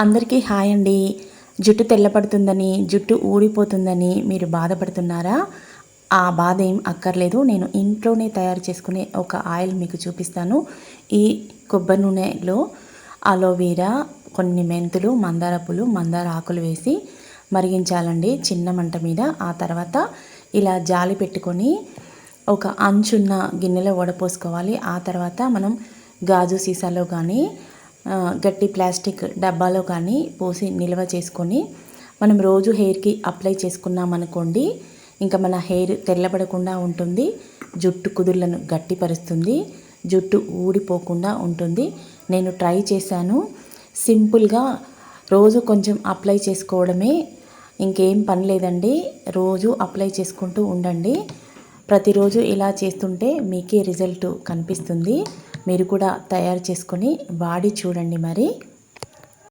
అందరికీ హాయ్ అండి. జుట్టు తెల్లపడుతుందని జుట్టు ఊడిపోతుందని మీరు బాధపడుతున్నారా? ఆ బాధ ఏం అక్కర్లేదు. నేను ఇంట్లోనే తయారు చేసుకునే ఒక ఆయిల్ మీకు చూపిస్తాను. ఈ కొబ్బరి నూనెలో అలోవీరా కొన్ని మెంతులు మందార పూలు మందార ఆకులు వేసి మరిగించాలండి చిన్న మంట మీద. ఆ తర్వాత ఇలా జాలి పెట్టుకొని ఒక అంచున్న గిన్నెలో వడపోసుకోవాలి. ఆ తర్వాత మనం గాజు సీసాలో కానీ గట్టి ప్లాస్టిక్ డబ్బాలో కానీ పోసి నిల్వ చేసుకొని మనం రోజు హెయిర్కి అప్లై చేసుకున్నాం అనుకోండి ఇంకా మన హెయిర్ తెల్లబడకుండా ఉంటుంది జుట్టు కుదుర్లను గట్టిపరుస్తుంది జుట్టు ఊడిపోకుండా ఉంటుంది. నేను ట్రై చేశాను. సింపుల్గా రోజు కొంచెం అప్లై చేసుకోవడమే ఇంకేం పని లేదండి. రోజు అప్లై చేసుకుంటూ ఉండండి. ప్రతిరోజు ఇలా చేస్తుంటే మీకే రిజల్ట్ కనిపిస్తుంది. మీరు కూడా తయారు చేసుకొని వాడి చూడండి మరి.